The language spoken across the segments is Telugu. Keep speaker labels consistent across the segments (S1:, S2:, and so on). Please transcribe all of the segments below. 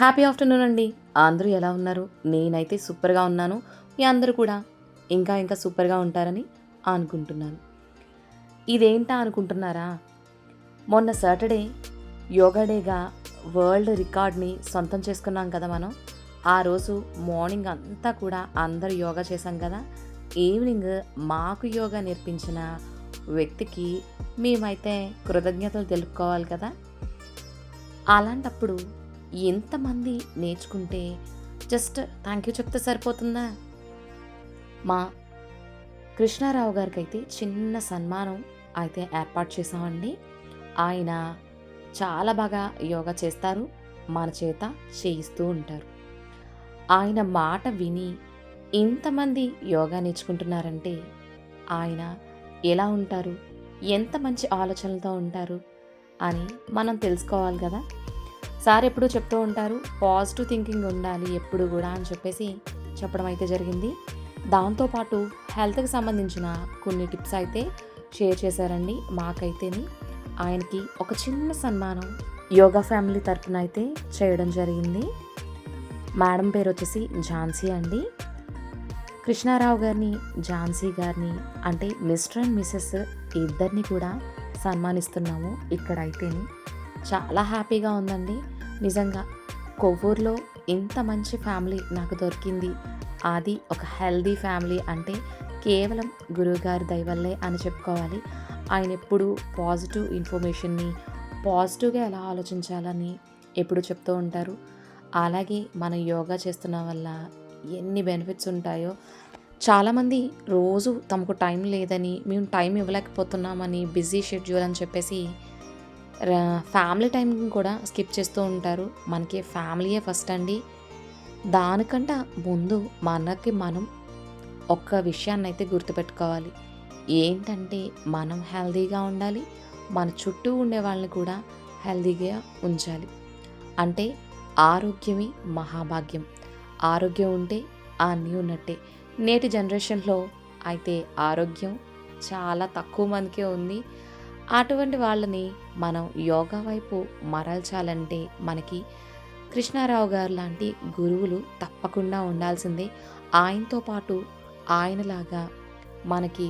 S1: హ్యాపీ ఆఫ్టర్నూన్ అండి. అందరూ ఎలా ఉన్నారు? నేనైతే సూపర్గా ఉన్నాను. మీ అందరూ కూడా ఇంకా ఇంకా సూపర్గా ఉంటారని అనుకుంటున్నాను. ఇదేంటా అనుకుంటున్నారా? మొన్న సాటర్డే యోగా డేగా వరల్డ్ రికార్డ్ని సొంతం చేసుకున్నాం కదా మనం. ఆ రోజు మార్నింగ్ అంతా కూడా అందరూ యోగా చేశాం కదా. ఈవినింగ్ మాకు యోగా నేర్పించిన వ్యక్తికి మేమైతే కృతజ్ఞతలు తెలుపుకోవాలి కదా. అలాంటప్పుడు ఎంతమంది నేర్చుకుంటే జస్ట్ థ్యాంక్ యూ చెప్తే సరిపోతుందా? మా కృష్ణారావు గారికి అయితే చిన్న సన్మానం అయితే ఏర్పాటు చేసామండి ఆయన చాలా బాగా యోగా చేస్తారు మన చేత చేయిస్తూ ఉంటారు. ఆయన మాట విని ఇంతమంది యోగా నేర్చుకుంటున్నారంటే ఆయన ఎలా ఉంటారు ఎంత మంచి ఆలోచనలతో ఉంటారు అని మనం తెలుసుకోవాలి కదా. సార్ ఎప్పుడు చెప్తూ ఉంటారు పాజిటివ్ థింకింగ్ ఉండాలి ఎప్పుడు కూడా అని చెప్పేసి చెప్పడం అయితే జరిగింది. దాంతోపాటు హెల్త్కి సంబంధించిన కొన్ని టిప్స్ అయితే షేర్ చేశారండి మాకైతేని. ఆయనకి ఒక చిన్న సన్మానం యోగా ఫ్యామిలీ తరపున అయితే చేయడం జరిగింది. మేడం పేరు వచ్చేసి ఝాన్సీ అండి. కృష్ణారావు గారిని ఝాన్సీ గారిని అంటే మిస్టర్ అండ్ మిస్సెస్ ఇద్దరిని కూడా సన్మానిస్తున్నాము ఇక్కడైతేని. చాలా హ్యాపీగా ఉందండి. నిజంగా కొవ్వూరులో ఇంత మంచి ఫ్యామిలీ నాకు దొరికింది. అది ఒక హెల్దీ ఫ్యామిలీ అంటే కేవలం గురువుగారి దయవల్లే అని చెప్పుకోవాలి. ఆయన ఎప్పుడు పాజిటివ్ ఇన్ఫర్మేషన్ని పాజిటివ్గా ఎలా ఆలోచించాలని ఎప్పుడు చెప్తూ ఉంటారు. అలాగే మనం యోగా చేస్తున్న వల్ల ఎన్ని బెనిఫిట్స్ ఉంటాయో చాలామంది రోజు తమకు టైం లేదని మేము టైం ఇవ్వలేకపోతున్నామని బిజీ షెడ్యూల్ అని చెప్పేసి ఫ్యామిలీ టైం కూడా స్కిప్ చేస్తూ ఉంటారు. మనకి ఫ్యామిలీయే ఫస్ట్ అండి. దానికంటే ముందు మనకి మనం ఒక్క విషయాన్ని అయితే గుర్తుపెట్టుకోవాలి. ఏంటంటే మనం హెల్తీగా ఉండాలి మన చుట్టూ ఉండే వాళ్ళని కూడా హెల్తీగా ఉంచాలి. అంటే ఆరోగ్యమే మహాభాగ్యం. ఆరోగ్యం ఉంటే అన్నీ ఉన్నట్టే. నేటి జనరేషన్లో అయితే ఆరోగ్యం చాలా తక్కువ మందికే ఉంది. అటువంటి వాళ్ళని మనం యోగా వైపు మరల్చాలంటే మనకి కృష్ణారావు గారు లాంటి గురువులు తప్పకుండా ఉండాల్సిందే. ఆయనతో పాటు ఆయనలాగా మనకి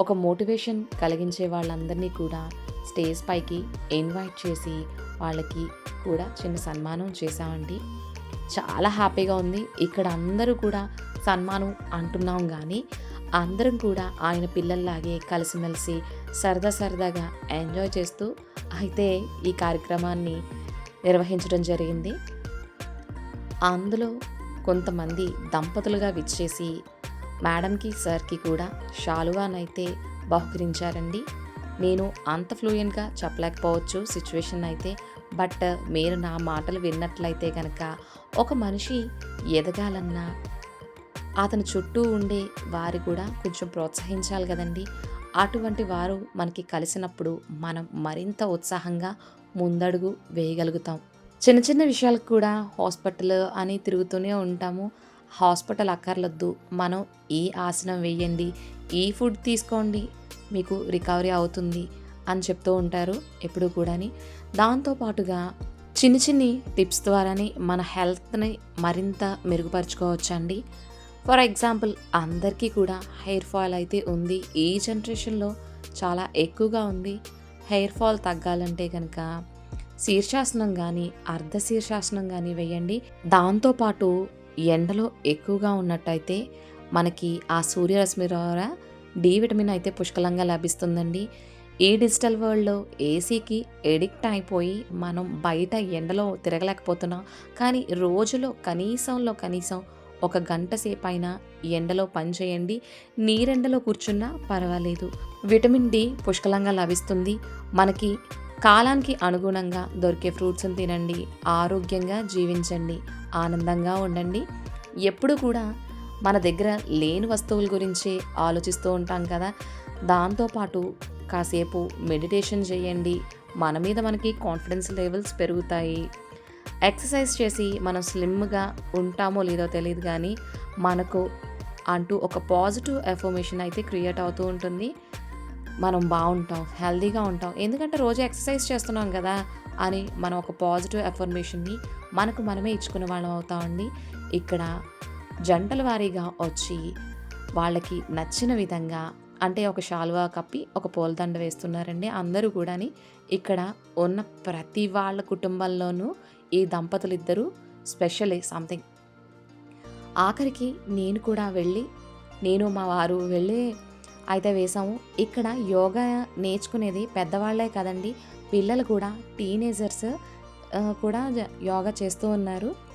S1: ఒక మోటివేషన్ కలిగించే వాళ్ళందరినీ కూడా స్టేజ్ పైకి ఇన్వైట్ చేసి వాళ్ళకి కూడా చిన్న సన్మానం చేశామండి. చాలా హ్యాపీగా ఉంది. ఇక్కడ అందరూ కూడా సన్మానం అంటున్నాం కానీ అందరం కూడా ఆయన పిల్లల్లాగే కలిసిమెలిసి సరదా సరదాగా ఎంజాయ్ చేస్తూ అయితే ఈ కార్యక్రమాన్ని నిర్వహించడం జరిగింది. అందులో కొంతమంది దంపతులుగా విచ్చేసి మేడంకి సార్కి కూడా షాలువానైతే బహుకరించారండి. నేను అంత ఫ్లూయెంట్గా చెప్పలేకపోవచ్చు సిచ్యువేషన్ అయితే బట్ మీరు నా మాటలు విన్నట్లయితే కనుక ఒక మనిషి ఎదగాలన్నా అతని చుట్టూ ఉండే వారు కూడా కొంచెం ప్రోత్సహించాలి కదండి. అటువంటి వారు మనకి కలిసినప్పుడు మనం మరింత ఉత్సాహంగా ముందడుగు వేయగలుగుతాం. చిన్న చిన్న విషయాలకు కూడా హాస్పిటల్ అని తిరుగుతూనే ఉంటాము. హాస్పిటల్ అక్కర్లొద్దు. మనం ఈ ఆసనం వేయండి ఈ ఫుడ్ తీసుకోండి మీకు రికవరీ అవుతుంది అని చెప్తూ ఉంటారు ఎప్పుడు కూడాని. దాంతోపాటుగా చిన్ని చిన్ని టిప్స్ ద్వారానే మన హెల్త్ని మరింత మెరుగుపరుచుకోవచ్చండి. ఫర్ ఎగ్జాంపుల్ అందరికీ కూడా హెయిర్ ఫాల్ అయితే ఉంది. ఈ జనరేషన్లో చాలా ఎక్కువగా ఉంది. హెయిర్ ఫాల్ తగ్గాలంటే కనుక శీర్షాసనం కానీ అర్ధ శీర్షాసనం కానీ వేయండి దాంతోపాటు ఎండలో ఎక్కువగా ఉన్నట్టయితే మనకి ఆ సూర్యరశ్మి ద్వారా డి విటమిన్ అయితే పుష్కలంగా లభిస్తుందండి. ఈ డిజిటల్ వరల్డ్లో ఏసీకి ఎడిక్ట్ అయిపోయి మనం బయట ఎండలో తిరగలేకపోతున్నాం. కానీ రోజులో కనీసంలో కనీసం ఒక గంట సేపైనా ఎండలో పని చేయండి. నీరెండలో కూర్చున్నా పర్వాలేదు. విటమిన్ డి పుష్కలంగా లభిస్తుంది. మనకి కాలానికి అనుగుణంగా దొరికే ఫ్రూట్స్ని తినండి. ఆరోగ్యంగా జీవించండి. ఆనందంగా ఉండండి. ఎప్పుడు కూడా మన దగ్గర లేని వస్తువుల గురించి ఆలోచిస్తూ ఉంటాం కదా. దాంతోపాటు కాసేపు మెడిటేషన్ చేయండి. మన మీద మనకి కాన్ఫిడెన్స్ లెవెల్స్ పెరుగుతాయి. ఎక్సర్సైజ్ చేసి మనం స్లిమ్గా ఉంటామో లేదో తెలియదు కానీ మనకు అంటూ ఒక పాజిటివ్ ఎఫర్మేషన్ అయితే క్రియేట్ అవుతూ ఉంటుంది. మనం బాగుంటాం హెల్దీగా ఉంటాం. ఎందుకంటే రోజు ఎక్సర్సైజ్ చేస్తున్నాం కదా అని మనం ఒక పాజిటివ్ ఎఫర్మేషన్ని మనకు మనమే ఇచ్చుకునే వాళ్ళం అవుతామండి. ఇక్కడ జంటల వారీగా వచ్చి వాళ్ళకి నచ్చిన విధంగా అంటే ఒక శాలువా కప్పి ఒక పూలదండ వేస్తున్నారండి అందరూ కూడాని. ఇక్కడ ఉన్న ప్రతి వాళ్ళ కుటుంబంలోనూ ఈ దంపతులు ఇద్దరూ స్పెషలే సంథింగ్ ఆఖరికి నేను కూడా వెళ్ళి నేను మా వారు వెళ్ళి అయితే వేసాము ఇక్కడ యోగా నేర్చుకునేది పెద్దవాళ్ళే కదండి. పిల్లలు కూడా టీనేజర్స్ కూడా యోగా చేస్తూ ఉన్నారు.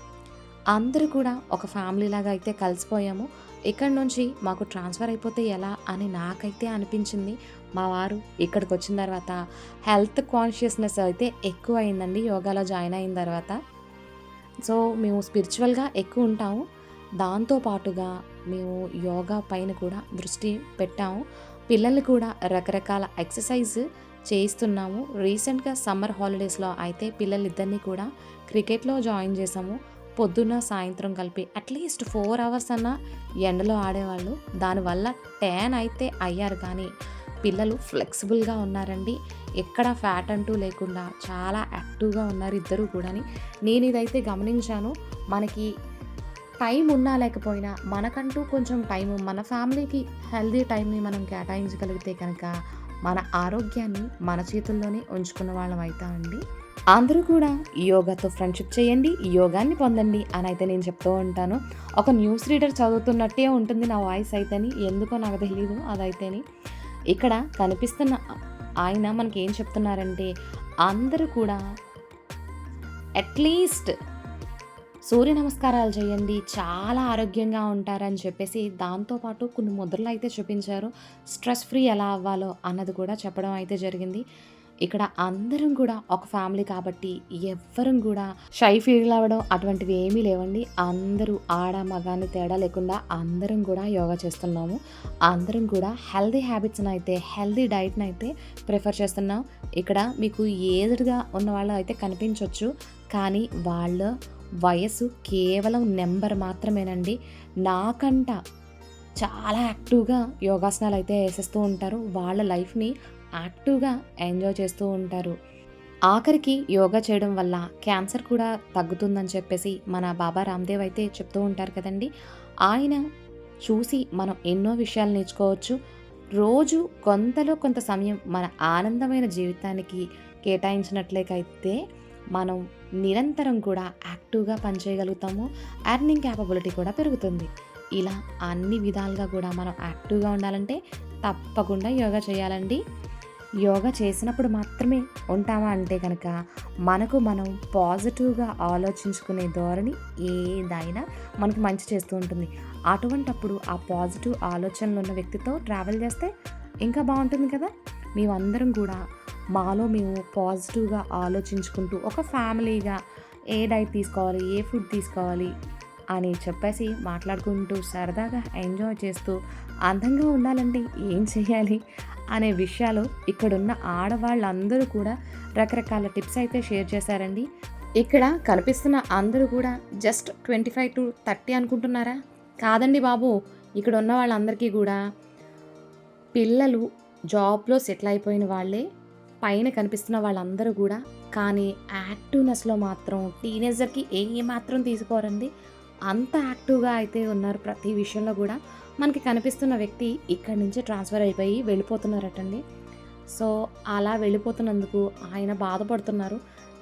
S1: అందరూ కూడా ఒక ఫ్యామిలీ లాగా అయితే కలిసిపోయాము. ఇక్కడ నుంచి మాకు ట్రాన్స్ఫర్ అయిపోతే ఎలా అని నాకైతే అనిపించింది. మా వారు ఇక్కడికి వచ్చిన తర్వాత హెల్త్ కాన్షియస్నెస్ అయితే ఎక్కువ అయిందండి. యోగాలో జాయిన్ అయిన తర్వాత. సో మేము స్పిరిచువల్గా ఎక్కువ ఉంటాము. దాంతో పాటుగా మేము యోగా పైన కూడా దృష్టి పెట్టాము. పిల్లల్ని కూడా రకరకాల ఎక్సర్సైజ్ చేయిస్తున్నాము. రీసెంట్గా సమ్మర్ హాలిడేస్లో అయితే పిల్లలిద్దరినీ కూడా క్రికెట్లో జాయిన్ చేసాము పొద్దున్న సాయంత్రం కలిపి అట్లీస్ట్ ఫోర్ అవర్స్ అన్న ఎండలో ఆడేవాళ్ళు. దానివల్ల ట్యాన్ అయితే అయ్యారు కానీ పిల్లలు ఫ్లెక్సిబుల్గా ఉన్నారండి. ఎక్కడ ఫ్యాట్ అంటూ లేకుండా చాలా యాక్టివ్గా ఉన్నారు ఇద్దరు కూడాని. నేను ఇదైతే గమనించాను. మనకి టైం ఉన్నా లేకపోయినా మనకంటూ కొంచెం టైం మన ఫ్యామిలీకి హెల్దీ టైంని మనం కేటాయించగలిగితే కనుక మన ఆరోగ్యాన్ని మన చేతుల్లోనే ఉంచుకున్న వాళ్ళం అవుతామండి. అందరూ కూడా యోగాతో ఫ్రెండ్షిప్ చేయండి యోగాన్ని పొందండి అని అయితే నేను చెప్తూ ఉంటాను. ఒక న్యూస్ రీడర్ చదువుతున్నట్టే ఉంటుంది నా వాయిస్ అయితేని ఎందుకో నాకు తెలియదు అదైతేని. ఇక్కడ కనిపిస్తున్న ఆయన మనకి ఏం చెప్తున్నారంటే అందరూ కూడా అట్లీస్ట్ సూర్య నమస్కారాలు చేయండి చాలా ఆరోగ్యంగా ఉంటారని చెప్పేసి దాంతోపాటు కొన్ని ముద్రలు అయితే చూపించారు. స్ట్రెస్ ఫ్రీ ఎలా అవ్వాలో అన్నది కూడా చెప్పడం అయితే జరిగింది. ఇక్కడ అందరం కూడా ఒక ఫ్యామిలీ కాబట్టి ఎవ్వరం కూడా షై ఫీల్ అవ్వడం అటువంటివి ఏమీ లేవండి. అందరూ ఆడ మగాన్ని తేడా లేకుండా అందరం కూడా యోగా చేస్తున్నాము. అందరం కూడా హెల్దీ హ్యాబిట్స్ని అయితే హెల్దీ డైట్ని అయితే ప్రిఫర్ చేస్తున్నాం. ఇక్కడ మీకు ఏజ్డ్గా ఉన్న వాళ్ళు అయితే కనిపించవచ్చు కానీ వాళ్ళ వయసు కేవలం నెంబర్ మాత్రమేనండి. నాకంట చాలా యాక్టివ్గా యోగాసనాలు అయితే వేసేస్తూ ఉంటారు. వాళ్ళ లైఫ్ని యాక్టివ్గా ఎంజాయ్ చేస్తూ ఉంటారు. ఆఖరికి యోగా చేయడం వల్ల క్యాన్సర్ కూడా తగ్గుతుందని చెప్పేసి మన బాబా రామ్దేవ్ అయితే చెప్తూ ఉంటారు కదండి. ఆయన చూసి మనం ఎన్నో విషయాలు నేర్చుకోవచ్చు. రోజు కొంతలో కొంత సమయం మన ఆనందమైన జీవితానికి కేటాయించినట్లయితే మనం నిరంతరం కూడా యాక్టివ్గా పనిచేయగలుగుతాము. ఎర్నింగ్ క్యాపబిలిటీ కూడా పెరుగుతుంది. ఇలా అన్ని విధాలుగా కూడా మనం యాక్టివ్గా ఉండాలంటే తప్పకుండా యోగా చేయాలండి. యోగా చేసినప్పుడు మాత్రమే ఉంటామా అంటే కనుక మనకు మనం పాజిటివ్గా ఆలోచించుకునే ధోరణి ఏదైనా మనకు మంచి చేస్తూ ఉంటుంది. అటువంటప్పుడు ఆ పాజిటివ్ ఆలోచనలు ఉన్న వ్యక్తితో ట్రావెల్ చేస్తే ఇంకా బాగుంటుంది కదా? మేమందరం కూడా మాలో మేము పాజిటివ్గా ఆలోచించుకుంటూ ఒక ఫ్యామిలీగా ఏ డైట్ తీసుకోవాలి ఏ ఫుడ్ తీసుకోవాలి అని చెప్పేసి మాట్లాడుకుంటూ సరదాగా ఎంజాయ్ చేస్తూ అందంగా ఉండాలంటే ఏం చేయాలి? అనే విషయాలు ఇక్కడున్న ఆడవాళ్ళందరూ కూడా రకరకాల టిప్స్ అయితే షేర్ చేశారండి. ఇక్కడ కనిపిస్తున్న అందరూ కూడా just twenty five to thirty అనుకుంటున్నారా? కాదండి బాబు ఇక్కడ ఉన్న వాళ్ళందరికీ కూడా. పిల్లలు జాబ్లో సెటిల్ అయిపోయిన వాళ్ళే పైన కనిపిస్తున్న వాళ్ళందరూ కూడా. కానీ యాక్టివ్నెస్లో మాత్రం టీనేజర్కి ఏ మాత్రం తీసుకోరండి. అంత యాక్టివ్గా అయితే ఉన్నారు ప్రతి విషయంలో కూడా. మనకి కనిపిస్తున్న వ్యక్తి ఇక్కడి నుంచి ట్రాన్స్ఫర్ అయిపోయి వెళ్ళిపోతున్నారటండి. సో అలా వెళ్ళిపోతున్నందుకు ఆయన బాధపడుతున్నారు.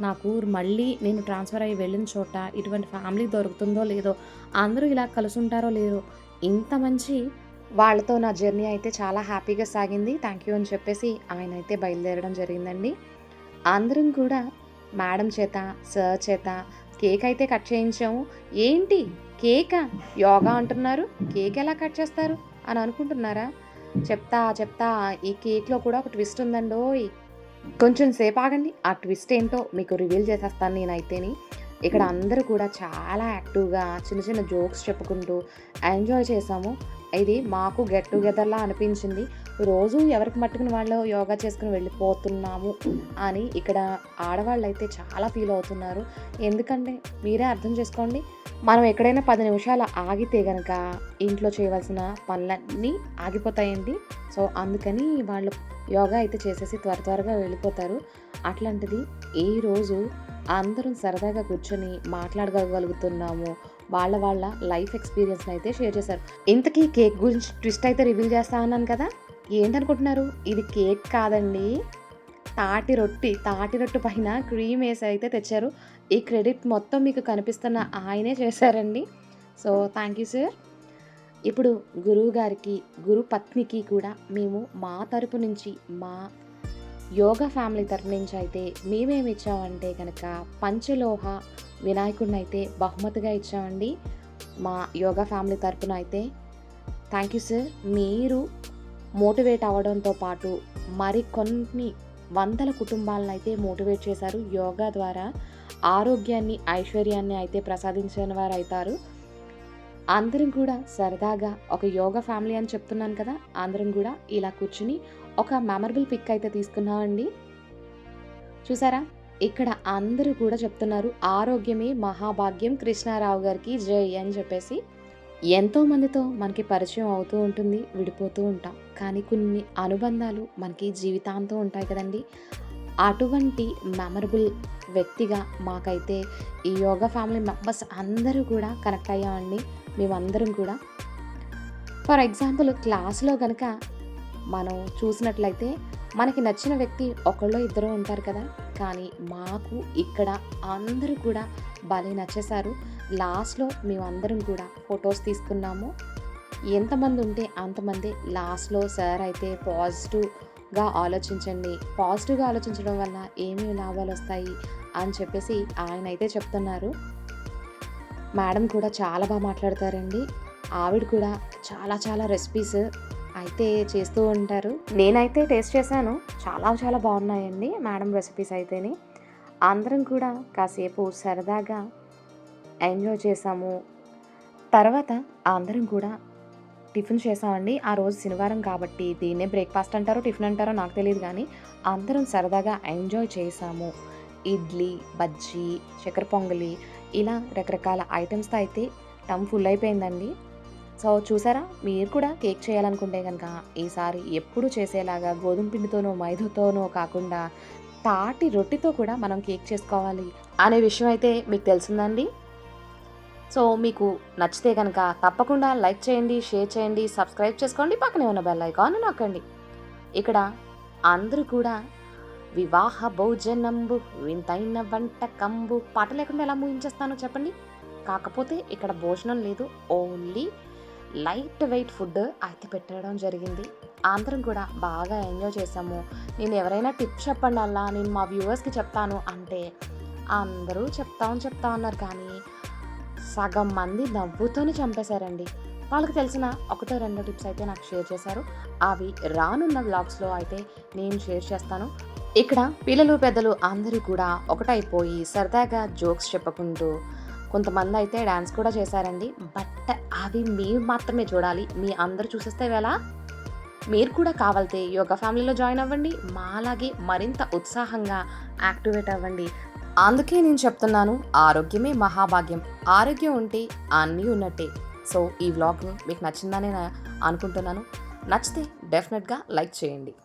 S1: నాకు మళ్ళీ నేను ట్రాన్స్ఫర్ అయ్యి వెళ్ళిన చోట ఇటువంటి ఫ్యామిలీ దొరుకుతుందో లేదో అందరూ ఇలా కలిసి ఉంటారో లేదో ఇంత మంచి వాళ్ళతో నా జర్నీ అయితే చాలా హ్యాపీగా సాగింది. థ్యాంక్ యూ అని చెప్పేసి ఆయన అయితే బయలుదేరడం జరిగిందండి. అందరం కూడా మేడం చేత సార్ చేత కేక్ అయితే కట్ చేయించాము. ఏంటి? కేకా? యోగా అంటున్నారు. కేక్ ఎలా కట్ చేస్తారు? అని అనుకుంటున్నారా? చెప్తా చెప్తా. ఈ కేక్లో కూడా ఒక ట్విస్ట్ ఉందండో? కొంచెం సేపు ఆగండి. ఆ ట్విస్ట్ ఏంటో మీకు రివీల్ చేసేస్తాను నేనైతేని. ఇక్కడ అందరూ కూడా చాలా యాక్టివ్గా చిన్న చిన్న జోక్స్ చెప్పుకుంటూ ఎంజాయ్ చేసాము. ఇది మాకు గెట్ టుగెదర్లా అనిపించింది. రోజు ఎవరికి మట్టుకుని వాళ్ళు యోగా చేసుకుని వెళ్ళిపోతున్నాము అని ఇక్కడ ఆడవాళ్ళు అయితే చాలా ఫీల్ అవుతున్నారు. ఎందుకంటే మీరే అర్థం చేసుకోండి మనం ఎక్కడైనా పది నిమిషాలు ఆగితే కనుక ఇంట్లో చేయవలసిన పనులన్నీ ఆగిపోతాయండి. సో అందుకని వాళ్ళు యోగా అయితే చేసేసి త్వర త్వరగా వెళ్ళిపోతారు. అట్లాంటిది ఈరోజు అందరం సరదాగా కూర్చొని మాట్లాడగలుగుతున్నాము. వాళ్ళ వాళ్ళ లైఫ్ ఎక్స్పీరియన్స్ని అయితే షేర్ చేశారు. ఇంతకీ కేక్ గురించి ట్విస్ట్ అయితే రివీల్ చేస్తా అన్నాను కదా? ఏంటనుకుంటున్నారు? ఇది కేక్ కాదండి. తాటి రొట్టి తాటి రొట్టి పైన క్రీమ్ వేసి అయితే తెచ్చారు. ఈ క్రెడిట్ మొత్తం మీకు కనిపిస్తున్న ఆయనే చేశారండి. సో థ్యాంక్ యూ సార్ ఇప్పుడు గురువు గారికి గురు పత్నికి కూడా మేము మా తరపు నుంచి మా యోగా ఫ్యామిలీ తరపు నుంచి అయితే మేమేమి ఇచ్చామంటే కనుక పంచలోహ వినాయకుడిని అయితే బహుమతిగా ఇచ్చామండి. మా యోగా ఫ్యామిలీ తరపున అయితే. థ్యాంక్ యూ సార్ మీరు మోటివేట్ అవ్వడంతో పాటు మరికొన్ని వందల కుటుంబాలను అయితే మోటివేట్ చేశారు. యోగా ద్వారా ఆరోగ్యాన్ని ఐశ్వర్యాన్ని అయితే ప్రసాదించిన వారు అవుతారు అందరం కూడా సరదాగా ఒక యోగా ఫ్యామిలీ అని చెప్తున్నాను కదా అందరం కూడా ఇలా కూర్చుని ఒక మెమరబుల్ పిక్ అయితే తీసుకున్నామండి. చూసారా? ఇక్కడ అందరూ కూడా చెప్తున్నారు ఆరోగ్యమే మహాభాగ్యం కృష్ణారావు గారికి జై అని చెప్పేసి. ఎంతోమందితో మనకి పరిచయం అవుతూ ఉంటుంది విడిపోతూ ఉంటాం. కానీ కొన్ని అనుబంధాలు మనకి జీవితాంతం ఉంటాయి కదండి. అటువంటి మెమరబుల్ వ్యక్తిగా మాకైతే ఈ యోగా ఫ్యామిలీ మెంబర్స్ అందరూ కూడా కనెక్ట్ అయ్యామండి. మేమందరం కూడా. ఫర్ ఎగ్జాంపుల్ క్లాస్లో కనుక మనం చూసినట్లయితే మనకి నచ్చిన వ్యక్తి ఒకళ్ళు ఇద్దరు ఉంటారు కదా. కానీ మాకు ఇక్కడ అందరూ కూడా భలే నచ్చేశారు. లాస్ట్లో మేమందరం కూడా ఫొటోస్ తీసుకున్నాము. ఎంతమంది ఉంటే అంతమంది లాస్ట్లో సార్ అయితే పాజిటివ్గా ఆలోచించండి. పాజిటివ్గా ఆలోచించడం వల్ల ఏమేమి లాభాలు వస్తాయి అని చెప్పేసి ఆయన అయితే చెప్తున్నారు. మేడం కూడా చాలా బాగా మాట్లాడతారండి. ఆవిడ కూడా చాలా చాలా రెసిపీస్ అయితే చేస్తూ ఉంటారు. నేనైతే టేస్ట్ చేశాను. చాలా చాలా బాగున్నాయండి మేడం రెసిపీస్ అయితేనే. అందరం కూడా కాసేపు సరదాగా ఎంజాయ్ చేసాము తర్వాత అందరం కూడా టిఫిన్ చేసామండి ఆ రోజు శనివారం కాబట్టి దీన్నే బ్రేక్ఫాస్ట్ అంటారో టిఫిన్ అంటారో నాకు తెలియదు కానీ అందరం సరదాగా ఎంజాయ్ చేసాము ఇడ్లీ బజ్జీ చక్కెర పొంగలి ఇలా రకరకాల ఐటమ్స్తో అయితే టమ్ ఫుల్ అయిపోయిందండి. సో చూసారా? మీరు కూడా కేక్ చేయాలనుకుంటే కనుక ఈసారి ఎప్పుడు చేసేలాగా గోధుమ పిండితోనో మైదాతోనో కాకుండా తాటి రొట్టితో కూడా మనం కేక్ చేసుకోవాలి అనే విషయం అయితే మీకు తెలిసిందండి. సో మీకు నచ్చితే కనుక తప్పకుండా లైక్ చేయండి షేర్ చేయండి సబ్స్క్రైబ్ చేసుకోండి పక్కనే ఉన్న బెల్ ఐకాన్ నొక్కండి. ఇక్కడ అందరూ కూడా వివాహ భోజనంబు వింతైన వంట కంబు పాట లేకుండా ఎలా ముగించేస్తానో చెప్పండి. కాకపోతే ఇక్కడ భోజనం లేదు ఓన్లీ లైట్ వెయిట్ ఫుడ్ అయితే పెట్టడం జరిగింది. అందరం కూడా బాగా ఎంజాయ్ చేసాము నేను ఎవరైనా టిప్ చెప్పండి అలా నేను మా వ్యూవర్స్కి చెప్తాను అంటే అందరూ చెప్తామని చెప్తా ఉన్నారు కానీ సగం మంది నవ్వుతోనే చంపేశారండి. వాళ్ళకి తెలిసిన ఒకటో రెండో టిప్స్ అయితే నాకు షేర్ చేశారు. అవి రానున్న వ్లాగ్స్లో అయితే నేను షేర్ చేస్తాను. ఇక్కడ పిల్లలు పెద్దలు అందరూ కూడా ఒకటైపోయి సరదాగా జోక్స్ చెప్పుకుంటూ కొంతమంది అయితే డ్యాన్స్ కూడా చేశారండి. బట్ అవి మీరు మాత్రమే చూడాలి. మీ అందరూ చూసేస్తే వేళ మీరు కూడా కావాలితే యోగా ఫ్యామిలీలో జాయిన్ అవ్వండి. మాలాగే మరింత ఉత్సాహంగా యాక్టివేట్ అవ్వండి. అందుకే నేను చెప్తున్నాను ఆరోగ్యమే మహాభాగ్యం. ఆరోగ్యం ఉంటే అన్నీ ఉన్నట్టే. సో ఈ వ్లాగ్ మీకు నచ్చిందని అనుకుంటున్నాను. నచ్చితే డెఫినెట్గా లైక్ చేయండి.